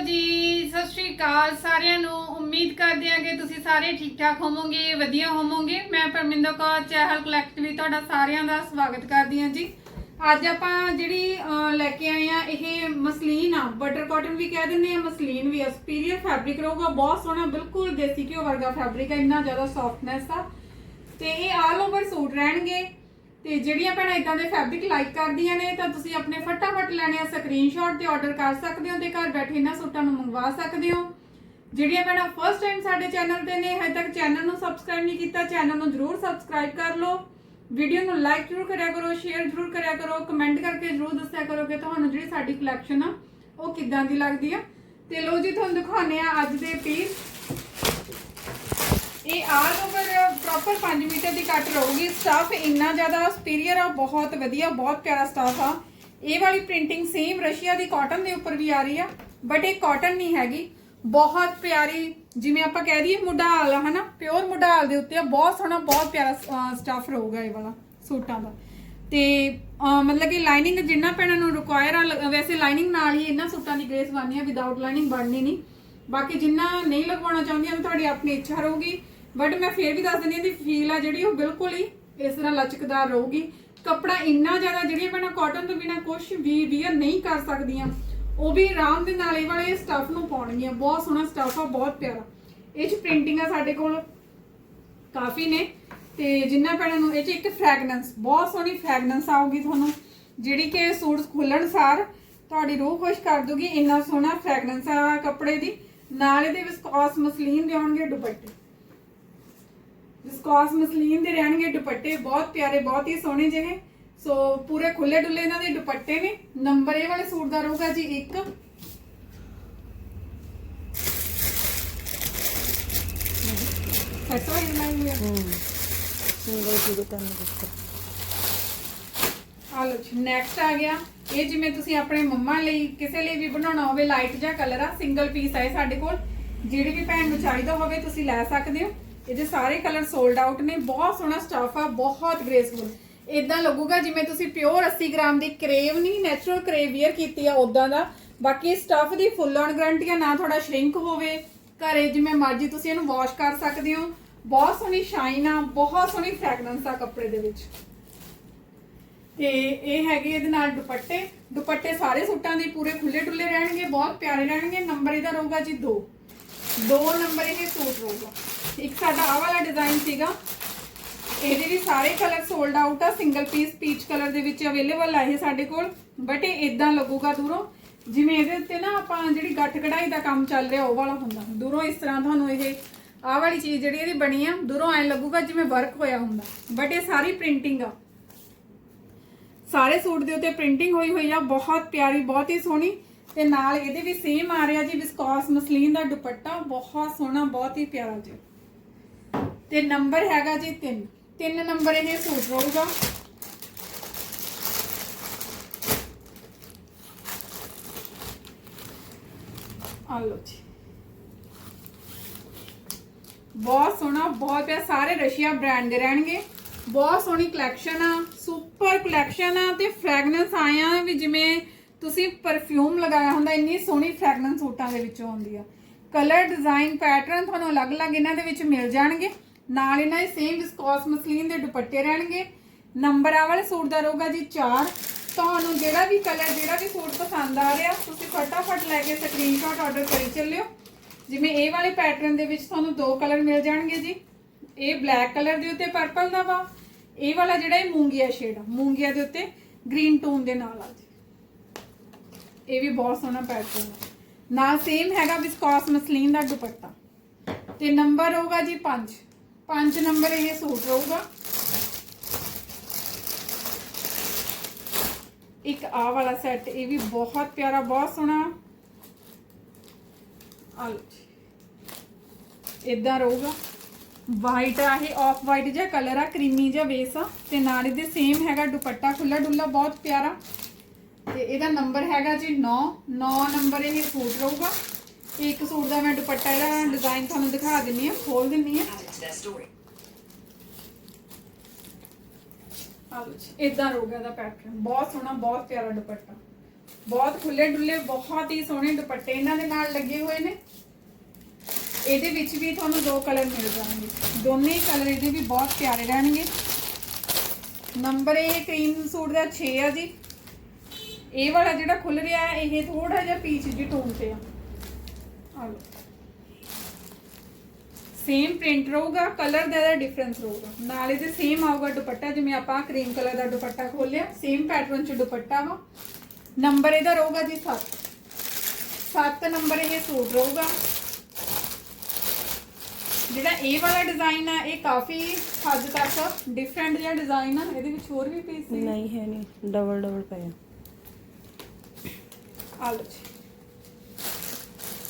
ਜੀ, ਸਤਿ ਸ਼੍ਰੀ ਅਕਾਲ ਸਾਰਿਆਂ ਨੂੰ। ਉਮੀਦ ਕਰਦੇ ਹਾਂ ਕਿ ਤੁਸੀਂ ਸਾਰੇ ਠੀਕ ਠਾਕ ਹੋਵੋਗੇ, ਵਧੀਆ ਹੋਵੋਗੇ। ਮੈਂ ਪਰਮਿੰਦਰ ਕੌਰ, ਚਹਿਲ ਕਲੈਕਟ ਵੀ ਤੁਹਾਡਾ ਸਾਰਿਆਂ ਦਾ ਸਵਾਗਤ ਕਰਦੀ ਹਾਂ ਜੀ। ਅੱਜ ਆਪਾਂ ਜਿਹੜੀ ਲੈ ਕੇ ਆਏ ਆ ਇਹ ਮਸਲੀਨ ਆ। ਬਟਰ ਕਾਟਨ ਵੀ ਕਹਿ ਦਿੰਦੇ ਆ ਮਸਲੀਨ ਵੀ ਆ। ਸੁਪੀਰੀਅਰ ਫੈਬਰਿਕ ਰਹੂਗਾ, ਬਹੁਤ ਸੋਹਣਾ, ਬਿਲਕੁਲ ਦੇਸੀ ਘਿਓ ਵਰਗਾ ਫੈਬਰਿਕ ਹੈ ਇੰਨਾ ਜ਼ਿਆਦਾ ਸੌਫਟਨੈਸ ਆ। ਤੇ ਇਹ ਆਲ ਓਵਰ ਸੂਟ ਰਹਿਣਗੇ। ਤੇ ਜਿਹੜੀਆਂ ਭੈਣਾਂ ਇਦਾਂ ਦੇ ਫੈਬਰਿਕ ਲਾਈਕ ਕਰਦੀਆਂ ਨੇ, ਤਾਂ ਤੁਸੀਂ ਆਪਣੇ ਫਟਾਫਟ ਲੈਣੇ ਆ ਸਕਰੀਨਸ਼ਾਟ ਤੇ ਆਰਡਰ ਕਰ ਸਕਦੇ ਹੋ ਤੇ ਘਰ ਬੈਠੇ ਇਹਨਾਂ ਸੂਟਾਂ ਨੂੰ ਮੰਗਵਾ ਸਕਦੇ ਹੋ। ਜਿਹੜੀਆਂ ਭੈਣਾਂ ਫਰਸਟ ਟਾਈਮ ਸਾਡੇ ਚੈਨਲ ਤੇ ਨੇ, ਹਜੇ ਤੱਕ ਚੈਨਲ ਨੂੰ ਸਬਸਕ੍ਰਾਈਬ ਨਹੀਂ ਕੀਤਾ ਚੈਨਲ ਨੂੰ ਜਰੂਰ ਸਬਸਕ੍ਰਾਈਬ ਕਰ ਲਓ। ਵੀਡੀਓ ਨੂੰ ਲਾਈਕ ਜਰੂਰ ਕਰਿਆ ਕਰੋ ਸ਼ੇਅਰ ਜਰੂਰ ਕਰਿਆ ਕਰੋ ਕਮੈਂਟ ਕਰਕੇ ਜਰੂਰ ਦੱਸਿਆ ਕਰੋ ਕਿ ਤੁਹਾਨੂੰ ਜਿਹੜੀ ਸਾਡੀ ਕਲੈਕਸ਼ਨ ਆ, ਉਹ ਕਿੱਦਾਂ ਦੀ ਲੱਗਦੀ ਆ। ਤੇ ਲੋ ਜੀ, ਤੁਹਾਨੂੰ ਦਿਖਾਉਂਦੇ ਆ ਅੱਜ ਦੇ ਪੀਸ ਇਹ ਆਲ ਓਵਰ ਪ੍ਰੋਪਰ 5 ਮੀਟਰ ਦੀ ਕੱਟ ਰਹੂਗੀ। ਸਟਫ ਇੰਨਾ ਜ਼ਿਆਦਾ ਸੁਪੀਰੀਅਰ ਆ, ਬਹੁਤ ਵਧੀਆ, ਬਹੁਤ ਪਿਆਰਾ ਸਟਫ ਆ। ਇਹ ਵਾਲੀ ਪ੍ਰਿੰਟਿੰਗ ਸੇਮ ਰਸ਼ੀਆ ਦੀ ਕਾਟਨ ਦੇ ਉੱਪਰ ਵੀ ਆ ਰਹੀ ਆ ਬਟ ਇਹ ਕਾਟਨ ਨਹੀਂ ਹੈਗੀ। ਬਹੁਤ ਪਿਆਰੀ, ਜਿਵੇਂ ਆਪਾਂ ਕਹਿ ਦਈਏ ਮੁਡਾਲ ਆ, ਹਨਾ? ਪਿਓਰ ਮੁਡਾਲ ਦੇ ਉੱਤੇ ਆ, ਬਹੁਤ ਸੋਹਣਾ, ਬਹੁਤ ਪਿਆਰਾ ਸਟਫ ਰਹੂਗਾ ਇਹ ਵਾਲਾ ਸੂਟਾਂ ਦਾ। ਤੇ ਮਤਲਬ ਕਿ ਲਾਈਨਿੰਗ ਜਿੰਨਾ ਪੈਣਾ ਨੂੰ ਰਿਕੁਆਇਰ ਆ ਵੈਸੇ ਲਾਈਨਿੰਗ ਨਾਲ ਹੀ ਇਹਨਾਂ ਸੂਟਾਂ ਦੀ ਗ੍ਰੇਸ ਬਣਨੀ ਆ ਵਿਦਆਊਟ ਲਾਈਨਿੰਗ ਬਣਨੀ ਨਹੀਂ। ਬਾਕੀ ਜਿੰਨਾ ਨਹੀਂ ਲਗਵਾਉਣਾ ਚਾਹੁੰਦੀਆਂ ਨੇ ਤੁਹਾਡੀ ਆਪਣੀ ਇੱਛਾ ਰਹੂਗੀ। ਬਟ ਮੈਂ ਫੇਰ ਵੀ ਦੱਸ ਦਿੰਦੀ ਹਾਂ ਦੀ ਫੀਲ ਆ ਜਿਹੜੀ ਉਹ ਬਿਲਕੁਲ ਹੀ ਇਸ ਤਰ੍ਹਾਂ ਲਚਕਦਾਰ ਰਹੂਗੀ। ਕੱਪੜਾ ਇੰਨਾ ਜ਼ਿਆਦਾ, ਜਿਹੜੀਆਂ ਪੈਣਾ ਕਾਟਨ ਤੋਂ ਬਿਨਾ ਕੁਝ ਵੀ ਵੀਅਰ ਨਹੀਂ ਕਰ ਸਕਦੀਆਂ, ਉਹ ਵੀ ਆਰਾਮ ਦੇ ਨਾਲ ਇਹ ਵਾਲੇ ਸਟਫ ਨੂੰ ਪਾਉਣਗੀਆਂ। ਬਹੁਤ ਸੋਹਣਾ ਸਟਫ ਆ, ਬਹੁਤ ਪਿਆਰਾ। ਇਹ ਚ ਪ੍ਰਿੰਟਿੰਗ ਆ ਸਾਡੇ ਕੋਲ। ਕਾਫੀ ਨੇ। ਤੇ ਜਿੰਨਾ ਪੈਣਾ ਨੂੰ, ਇਹ ਚ ਇੱਕ ਫ੍ਰੈਗਨੈਂਸ ਬਹੁਤ ਸੋਹਣੀ ਫ੍ਰੈਗਨੈਂਸ ਆਊਗੀ ਤੁਹਾਨੂੰ। ਜਿਹੜੀ ਕਿ ਸੂਟ ਖੁੱਲਣ ਸਾਰ ਤੁਹਾਡੀ ਰੂਹ ਖੁਸ਼ ਕਰ ਦੂਗੀ, ਇੰਨਾ ਸੋਹਣਾ ਫ੍ਰੈਗਨੈਂਸ ਆ ਕੱਪੜੇ ਦੀ। ਨਾਲ ਇਹਦੇ ਵਿਸਕੋਸ ਮਸਲੀਨ ਦੇ ਆਉਣਗੇ ਦੁਪੱਟੇ। ਵਿਸਕੋਸ ਮਸਲੀਨ ਦੇ ਰਹਿਣਗੇ ਦੁਪੱਟੇ ਬਹੁਤ ਪਿਆਰੇ ਬਹੁਤ ਹੀ ਸੋਹਣੇ ਜਿਹੇ। ਸੋ ਪੂਰੇ ਖੁੱਲੇ ਡੁੱਲੇ ਇਹਨਾਂ ਦੇ ਦੁਪੱਟੇ ਨੇ। ਨੰਬਰ ਇਹ ਵਾਲੇ ਸੂਟ ਦਾ ਰਹੂਗਾ ਜੀ 1 ਸੱਤ ਵਾਲੀ ਲਾਈਨ ਹੈ। ਸਿੰਗਲ ਜੀਰੋ ਤਿੰਨ ਦਿੱਤਾ ਆ ਲੋ ਜੀ ਨੈਕਸਟ ਆ ਗਿਆ। ਇਹ ਜਿਵੇਂ ਤੁਸੀਂ ਆਪਣੇ ਮੰਮਾ ਲਈ ਕਿਸੇ ਲਈ ਵੀ ਬਣਾਉਣਾ ਹੋਵੇ ਲਾਈਟ ਜਿਹਾ ਕਲਰ ਆ ਸਿੰਗਲ ਪੀਸ ਆ ਇਹ ਸਾਡੇ ਕੋਲ। ਜਿਹੜੀ ਵੀ ਭੈਣ ਨੂੰ ਚਾਹੀਦਾ ਹੋਵੇ ਤੁਸੀਂ ਲੈ ਸਕਦੇ ਹੋ। ਇਹਦੇ ਸਾਰੇ ਕਲਰ ਸੋਲਡ ਆਊਟ ਨੇ, ਬਹੁਤ ਸੋਹਣਾ ਸਟਫ ਆ, ਬਹੁਤ ਗ੍ਰੇਸਫੁਲ ਇਦਾਂ ਲੱਗੂਗਾ ਜਿਵੇਂ ਤੁਸੀਂ ਪਿਓਰ 80 ਗ੍ਰਾਮ ਦੀ ਕਰੇਵ ਨਹੀਂ ਨੈਚੁਰਲ ਕਰੇਵ ਵੇਅਰ ਕੀਤੀ ਆ ਉਦਾਂ ਦਾ। ਬਾਕੀ ਸਟਫ ਦੀ ਫੁੱਲ ਔਨ ਗਾਰੰਟੀ ਆ, ਨਾ ਥੋੜਾ ਸ਼ਰਿੰਕ ਹੋਵੇ। ਘਰੇ ਜਿਵੇਂ ਮਰਜ਼ੀ ਤੁਸੀਂ ਇਹਨੂੰ ਵਾਸ਼ ਕਰ ਸਕਦੇ ਹੋ। ਬਹੁਤ ਸੋਹਣੀ ਸ਼ਾਈਨ ਆ, ਬਹੁਤ ਸੋਹਣੀ ਫ੍ਰੈਗਰੈਂਸ ਆ ਕੱਪੜੇ ਦੇ ਵਿੱਚ। ਤੇ ਇਹ ਹੈਗੇ ਇਹਦੇ ਨਾਲ ਦੁਪੱਟੇ। ਦੁਪੱਟੇ ਸਾਰੇ ਸੂਟਾਂ ਦੇ ਪੂਰੇ ਖੁੱਲੇ ਡੁੱਲੇ ਰਹਿਣਗੇ, ਬਹੁਤ ਪਿਆਰੇ ਰਹਿਣਗੇ। ਨੰਬਰ ਇਹਦਾ ਰਹੂਗਾ ਜੀ 2 ਦੋ ਨੰਬਰ ਇਹ ਸੂਟ ਰਹੂਗਾ ਇੱਕ ਸਾਡਾ ਆਹ ਵਾਲਾ ਡਿਜ਼ਾਈਨ ਸੀਗਾ। ਇਹਦੇ ਵੀ ਸਾਰੇ ਕਲਰ ਸੋਲਡ ਆਊਟ ਆ ਸਿੰਗਲ ਪੀਸ ਪੀਚ ਕਲਰ ਦੇ ਵਿੱਚ ਅਵੇਲੇਬਲ ਆ ਇਹ ਸਾਡੇ ਕੋਲ। ਬਟ ਇਹ ਇਦਾਂ ਲੱਗੂਗਾ ਦੂਰੋਂ। ਜਿਵੇਂ ਇਹਦੇ ਉੱਤੇ ਨਾ ਆਪਾਂ ਜਿਹੜੀ ਗੱਠ ਕਢਾਈ ਦਾ ਕੰਮ ਚੱਲ ਰਿਹਾ, ਉਹ ਵਾਲਾ ਹੁੰਦਾ। ਦੂਰੋਂ ਇਸ ਤਰ੍ਹਾਂ ਤੁਹਾਨੂੰ ਇਹ ਆਹ ਵਾਲੀ ਚੀਜ਼ ਜਿਹੜੀ ਇਹਦੀ ਬਣੀ ਆ, ਦੂਰੋਂ ਐ ਲੱਗੂਗਾ ਜਿਵੇਂ ਵਰਕ ਹੋਇਆ ਹੁੰਦਾ। ਬਟ ਇਹ ਸਾਰੀ ਪ੍ਰਿੰਟਿੰਗ ਆ। ਸਾਰੇ ਸੂਟ ਦੇ ਉੱਤੇ ਪ੍ਰਿੰਟਿੰਗ ਹੋਈ ਹੋਈ ਆ, ਬਹੁਤ ਪਿਆਰੀ, ਬਹੁਤ ਹੀ ਸੋਹਣੀ। ਤੇ ਨਾਲ ਇਹਦੇ ਵੀ ਸੇਮ ਆ ਰਿਹਾ ਜੀ ਵਿਸਕੋਸ ਮਸਲੀਨ ਦਾ ਦੁਪੱਟਾ, ਬਹੁਤ ਸੋਹਣਾ, ਬਹੁਤ ਹੀ ਪਿਆਰਾ ਜੀ। ਤੇ ਨੰਬਰ ਹੈਗਾ ਜੀ 3 ਤਿੰਨ ਨੰਬਰ ਇਹ ਸੂਟ ਰਹੂਗਾ ਆ ਲਓ ਜੀ। ਬਹੁਤ ਸੋਹਣਾ, ਬਹੁਤ ਪਿਆ ਸਾਰੇ ਰਸ਼ੀਆ ਬ੍ਰਾਂਡ ਦੇ ਰਹਿਣਗੇ। ਬਹੁਤ ਸੋਹਣੀ ਕਲੈਕਸ਼ਨ ਆ ਸੁਪਰ ਕਲੈਕਸ਼ਨ ਆ, ਤੇ ਫ੍ਰੈਗਨੈਂਸ ਆਇਆ ਵੀ ਜਿਵੇਂ ਤੁਸੀਂ ਪਰਫਿਊਮ ਲਗਾਇਆ ਹੁੰਦਾ, ਇੰਨੀ ਸੋਹਣੀ ਫ੍ਰੈਗਨੈਂਸ ਸੂਟਾਂ ਦੇ ਵਿੱਚੋਂ ਆਉਂਦੀ ਆ। ਕਲਰ ਡਿਜ਼ਾਈਨ ਪੈਟਰਨ ਤੁਹਾਨੂੰ ਅਲੱਗ-ਅਲੱਗ ਇਹਨਾਂ ਦੇ ਵਿੱਚ ਮਿਲ ਜਾਣਗੇ। ਨਾਲ ਇਹਨਾਂ ਦੇ ਸੇਮ ਵਿਸਕੋਸ ਮਸਲੀਨ ਦੇ ਦੁਪੱਟੇ ਰਹਿਣਗੇ। ਨੰਬਰ ਆ ਵਾਲੇ ਸੂਟ ਦਾ ਰਹੂਗਾ ਜੀ 4 ਤੁਹਾਨੂੰ ਜਿਹੜਾ ਵੀ ਕਲਰ ਜਿਹੜਾ ਵੀ ਸੂਟ ਪਸੰਦ ਆ ਰਿਹਾ, ਤੁਸੀਂ ਫਟਾਫਟ ਲੈ ਕੇ ਸਕਰੀਨਸ਼ਾਟ ਆਰਡਰ ਕਰੀ ਚੱਲਿਓ। ਜਿਵੇਂ ਇਹ ਵਾਲੇ ਪੈਟਰਨ ਦੇ ਵਿੱਚ ਤੁਹਾਨੂੰ ਦੋ ਕਲਰ ਮਿਲ ਜਾਣਗੇ ਜੀ। ਇਹ ਬਲੈਕ ਕਲਰ ਦੇ ਉੱਤੇ ਪਰਪਲ ਦਾ ਵਾ। ਇਹ ਵਾਲਾ ਜਿਹੜਾ ਇਹ ਮੂੰਗੀਆ ਸ਼ੇਡ ਆ, ਮੂੰਗੀਆ ਦੇ ਉੱਤੇ ਗ੍ਰੀਨ ਟੋਨ ਦੇ ਨਾਲ ਆ ਜੀ। ਇਹ ਵੀ ਬਹੁਤ ਸੋਹਣਾ ਪੈਟਰਨ ਹੈ। ਨਾਲ ਸੇਮ ਹੈਗਾ ਵਿਸਕੋਸ ਮਸਲੀਨ ਦਾ ਦੁਪੱਟਾ। ਤੇ ਨੰਬਰ ਹੋਊਗਾ ਜੀ 5 5 ਨੰਬਰ ਇਹ ਸੂਟ ਰਹੂਗਾ ਇੱਕ ਆਹ ਵਾਲਾ ਸੈੱਟ ਇਹ ਵੀ ਬਹੁਤ ਪਿਆਰਾ, ਬਹੁਤ ਸੋਹਣਾ। ਆ ਇਦਾਂ ਰਹੂਗਾ। ਵਾਈਟ ਆ ਇਹ ਆਫ ਵਾਈਟ ਜਿਹਾ ਕਲਰ ਆ ਕਰੀਮੀ ਜਿਹਾ ਬੇਸ ਆ। ਤੇ ਨਾਲ ਇਹਦੇ ਸੇਮ ਹੈਗਾ ਦੁਪੱਟਾ ਖੁੱਲਾ ਡੁੱਲਾ ਬਹੁਤ ਪਿਆਰਾ। ਤੇ ਇਹਦਾ ਨੰਬਰ ਹੈਗਾ ਜੀ 9 9 ਨੰਬਰ ਇਹ ਸੂਟ ਰਹੂਗਾ। ਇੱਕ ਸੂਟ ਦਾ ਮੈਂ ਦੁਪੱਟਾ ਇਹਦਾ ਡਿਜ਼ਾਈਨ ਤੁਹਾਨੂੰ ਦਿਖਾ ਦਿੰਨੀ ਆ ਖੋਲ ਦਿੰਨੀ ਆ ਆ ਜੀ ਇਦਾਂ ਰਹੂਗਾ ਇਹਦਾ ਪੈਟਰਨ ਬਹੁਤ ਸੋਹਣਾ, ਬਹੁਤ ਪਿਆਰਾ ਦੁਪੱਟਾ। ਬਹੁਤ ਖੁੱਲੇ ਡੁੱਲੇ, ਬਹੁਤ ਹੀ ਸੋਹਣੇ ਦੁਪੱਟੇ ਇਹਨਾਂ ਦੇ ਨਾਲ ਲੱਗੇ ਹੋਏ ਨੇ। ਇਹਦੇ ਵਿੱਚ ਵੀ ਤੁਹਾਨੂੰ ਦੋ ਕਲਰ ਮਿਲ ਜਾਣਗੇ। ਦੋਨੇ ਹੀ ਕਲਰ ਇਹਦੇ ਵੀ ਬਹੁਤ ਪਿਆਰੇ ਰਹਿਣਗੇ। ਨੰਬਰ ਇਹ ਕਰੀਮ ਸੂਟ ਦਾ 6 ਆ ਜੀ। ਇਹ ਵਾਲਾ ਜਿਹੜਾ ਖੁੱਲ ਰਿਹਾ ਹੈ, ਇਹ ਥੋੜਾ ਜਿਹਾ ਪੀਚ ਜੀ ਟੋਨ ਤੇ ਆ। ਆ ਲਓ। ਸੇਮ ਪ੍ਰਿੰਟ ਰਹੂਗਾ ਕਲਰ ਦਾ ਇਹਦਾ ਡਿਫਰੈਂਸ ਰਹੂਗਾ। ਨਾਲ ਇਹਦੇ ਸੇਮ ਆਊਗਾ ਦੁਪੱਟਾ, ਜਿਵੇਂ ਆਪਾਂ ਕਰੀਮ ਕਲਰ ਦਾ ਦੁਪੱਟਾ ਖੋਲਿਆ ਸੇਮ ਪੈਟਰਨ ਚ ਦੁਪੱਟਾ ਵਾ। ਨੰਬਰ ਇਹਦਾ ਰਹੂਗਾ ਜੀ 7 7 ਨੰਬਰ ਇਹ ਸੂਟ ਰਹੂਗਾ। ਜਿਹੜਾ ਇਹ ਵਾਲਾ ਡਿਜ਼ਾਈਨ ਆ, ਇਹ ਕਾਫੀ ਹੱਦ ਤੱਕ ਡਿਫਰੈਂਟ ਜਿਹਾ ਡਿਜ਼ਾਈਨ ਆ। ਇਹਦੇ ਵਿੱਚ ਹੋਰ ਵੀ ਪੀਸ ਨਹੀਂ, ਹੈ ਨਹੀਂ। ਡਬਲ ਡਬਲ ਪਿਆ ਆ। ਲਓ ਜੀ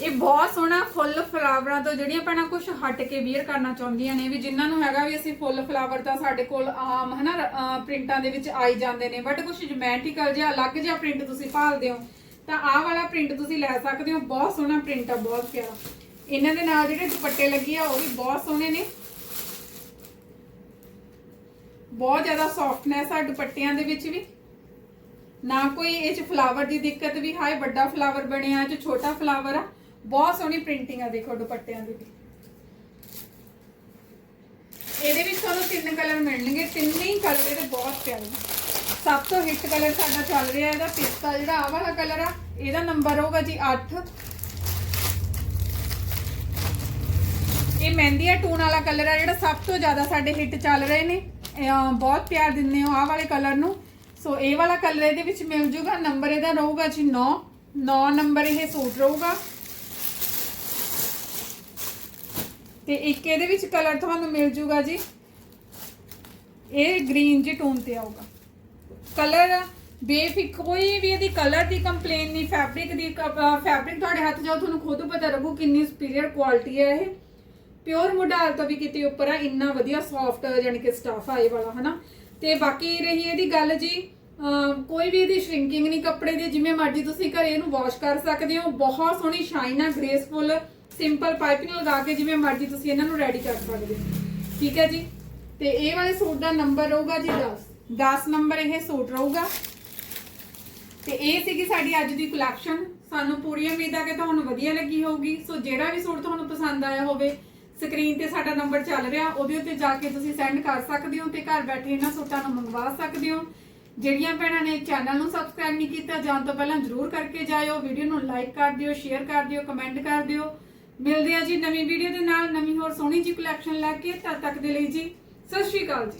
ਇਹ ਬਹੁਤ ਸੋਹਣਾ ਫੁੱਲ ਫਲਾਵਰਾਂ ਤੋਂ ਜਿਹੜੀਆਂ ਭੈਣਾਂ ਕੁਝ ਹਟ ਕੇ ਵੀਅਰ ਕਰਨਾ ਚਾਹੁੰਦੀਆਂ ਨੇ, ਵੀ ਜਿਨ੍ਹਾਂ ਨੂੰ ਹੈਗਾ ਵੀ ਅਸੀਂ ਫੁੱਲ ਫਲਾਵਰ ਤਾਂ ਸਾਡੇ ਕੋਲ ਆਮ, ਹਨਾ ਪ੍ਰਿੰਟਾਂ ਦੇ ਵਿੱਚ ਆਈ ਜਾਂਦੇ ਨੇ ਬਟ ਕੁਝ ਜਮੈਟਿਕਲ ਜਿਹਾ ਅਲੱਗ ਜਿਹਾ ਪ੍ਰਿੰਟ ਤੁਸੀਂ ਭਾਲਦੇ ਹੋ, ਤਾਂ ਆਹ ਵਾਲਾ ਪ੍ਰਿੰਟ ਤੁਸੀਂ ਲੈ ਸਕਦੇ ਹੋ। ਬਹੁਤ ਸੋਹਣਾ ਪ੍ਰਿੰਟ ਆ, ਬਹੁਤ ਪਿਆਰਾ। ਇਹਨਾਂ ਦੇ ਨਾਲ ਜਿਹੜੇ ਦੁਪੱਟੇ ਲੱਗੇ ਆ, ਉਹ ਵੀ ਬਹੁਤ ਸੋਹਣੇ ਨੇ। ਬਹੁਤ ਜ਼ਿਆਦਾ ਸੌਫਟਨੈਸ ਆ ਦੁਪੱਟਿਆਂ ਦੇ ਵਿੱਚ ਵੀ। ਨਾ ਕੋਈ ਇਹ ਚ ਫਲਾਵਰ ਦੀ ਦਿੱਕਤ ਵੀ, ਹਾਏ ਵੱਡਾ ਫਲਾਵਰ ਬਣਿਆ ਚ ਛੋਟਾ ਫਲਾਵਰ ਆ। ਬਹੁਤ ਸੋਹਣੀ ਪ੍ਰਿੰਟਿੰਗ ਆ, ਦੇਖੋ ਦੁਪੱਟਿਆਂ ਦੀ। ਵੀ ਇਹਦੇ ਵਿੱਚ ਤੁਹਾਨੂੰ ਤਿੰਨ ਕਲਰ ਮਿਲਣਗੇ। ਤਿੰਨੇ ਹੀ ਕਲਰ ਇਹਦੇ ਬਹੁਤ ਪਿਆਰੇ ਨੇ। ਸਭ ਤੋਂ ਹਿੱਟ ਕਲਰ ਸਾਡਾ ਚੱਲ ਰਿਹਾ ਇਹਦਾ, ਪਿਸਤਾ ਜਿਹੜਾ ਆਹ ਵਾਲਾ ਕਲਰ ਆ, ਇਹਦਾ ਨੰਬਰ ਹੋਊਗਾ ਜੀ 8 ਇਹ ਮਹਿੰਦੀਆ ਟੂਨ ਵਾਲਾ ਕਲਰ ਆ, ਜਿਹੜਾ ਸਭ ਤੋਂ ਜ਼ਿਆਦਾ ਸਾਡੇ ਹਿੱਟ ਚੱਲ ਰਹੇ ਨੇ। ਬਹੁਤ ਪਿਆਰ ਦਿੰਦੇ ਹੋ ਆਹ ਵਾਲੇ ਕਲਰ ਨੂੰ। ਸੋ ਇਹ ਵਾਲਾ ਕਲਰ ਇਹਦੇ ਵਿੱਚ ਮਿਲ ਜੂਗਾ। ਨੰਬਰ ਇਹਦਾ ਰਹੂਗਾ ਜੀ 9 9 ਨੰਬਰ ਇਹ ਸੂਟ ਰਹੂਗਾ। ਤੇ ਇੱਕ ਇਹਦੇ ਵਿੱਚ ਕਲਰ ਤੁਹਾਨੂੰ ਮਿਲ ਜੂਗਾ ਜੀ। ਇਹ ਗ੍ਰੀਨ ਜੀ ਟੋਨ ਤੇ ਆਊਗਾ। ਕਲਰ ਬੇਫਿਕ ਕੋਈ ਵੀ ਇਹਦੀ ਕਲਰ ਦੀ ਕੰਪਲੇਨ ਨਹੀਂ, ਫੈਬਰਿਕ ਦੀ ਫੈਬਰਿਕ ਤੁਹਾਡੇ ਹੱਥ ਜਾਓ, ਤੁਹਾਨੂੰ ਖੁਦ ਪਤਾ ਲੱਗੂ ਕਿੰਨੀ ਸੁਪੀਰੀਅਰ ਕੁਆਲਿਟੀ ਹੈ ਇਹ। ਪਿਓਰ ਮੋਡਲ ਤੋਂ ਵੀ ਕਿਤੇ ਉੱਪਰ ਆ, ਇੰਨਾ ਵਧੀਆ ਸੌਫਟ ਯਾਨੀ ਕਿ ਸਟਾਫ ਆ ਇਹ ਵਾਲਾ, ਹਨਾ? ਤੇ ਬਾਕੀ ਰਹੀ ਇਹਦੀ ਗੱਲ ਜੀ ਕੋਈ ਵੀ ਇਹਦੀ ਸ਼ਰਿੰਕਿੰਗ ਨਹੀਂ ਕੱਪੜੇ ਦੀ, ਜਿਵੇਂ ਮਰਜ਼ੀ ਤੁਸੀਂ ਘਰੇ ਇਹਨੂੰ ਵਾਸ਼ ਕਰ ਸਕਦੇ ਹੋ। ਬਹੁਤ ਸੋਹਣੀ ਸ਼ਾਈਨ ਆ ਗ੍ਰੇਸਫੁਲ ਸਿੰਪਲ ਪਾਈਪਿੰਗ ਲਗਾ ਕੇ ਜਿਵੇਂ ਮਰਜ਼ੀ ਤੁਸੀਂ ਇਹਨਾਂ ਨੂੰ ਰੈਡੀ ਕਰ ਸਕਦੇ ਹੋ। ਠੀਕ ਹੈ ਜੀ? ਤੇ ਇਹ ਵਾਲੇ ਸੂਟ ਦਾ ਨੰਬਰ ਰਹੂਗਾ ਜੀ 10 10 ਨੰਬਰ ਇਹ ਸੂਟ ਰਹੂਗਾ। ਤੇ ਇਹ ਸੀਗੀ ਸਾਡੀ ਅੱਜ ਦੀ ਕਲੈਕਸ਼ਨ ਸਾਨੂੰ ਪੂਰੀ ਉਮੀਦ ਆ ਕਿ ਤੁਹਾਨੂੰ ਵਧੀਆ ਲੱਗੀ ਹੋਊਗੀ। ਸੋ ਜਿਹੜਾ ਵੀ ਸੂਟ ਤੁਹਾਨੂੰ ਪਸੰਦ ਆਇਆ ਹੋਵੇ ਸਕਰੀਨ ਤੇ ਸਾਡਾ ਨੰਬਰ ਚੱਲ ਰਿਹਾ, ਉਹਦੇ ਉੱਤੇ ਜਾ ਕੇ ਤੁਸੀਂ ਸੈਂਡ ਕਰ ਸਕਦੇ ਹੋ ਤੇ ਘਰ ਬੈਠੇ ਇਹਨਾਂ ਸੂਟਾਂ ਨੂੰ ਮੰਗਵਾ ਸਕਦੇ ਹੋ। ਜਿਹੜੀਆਂ ਭੈਣਾਂ ਨੇ ਚੈਨਲ ਨੂੰ ਸਬਸਕ੍ਰਾਈਬ ਨਹੀਂ ਕੀਤਾ, ਜਾਣ ਤੋਂ ਪਹਿਲਾਂ ਜਰੂਰ ਕਰਕੇ ਜਾਇਓ ਵੀਡੀਓ ਨੂੰ ਲਾਈਕ ਕਰ ਦਿਓ ਸ਼ੇਅਰ ਕਰ ਦਿਓ ਕਮੈਂਟ ਕਰ ਦਿਓ। ਮਿਲਦੇ ਆ ਜੀ ਨਵੀਂ ਵੀਡੀਓ ਦੇ ਨਾਲ, ਨਵੀਂ ਹੋਰ ਸੋਹਣੀ ਜੀ ਕਲੈਕਸ਼ਨ ਲੈ ਕੇ, ਤਦ ਤੱਕ ਦੇ ਲਈ ਜੀ, ਸਤਿ ਸ਼੍ਰੀ ਅਕਾਲ ਜੀ।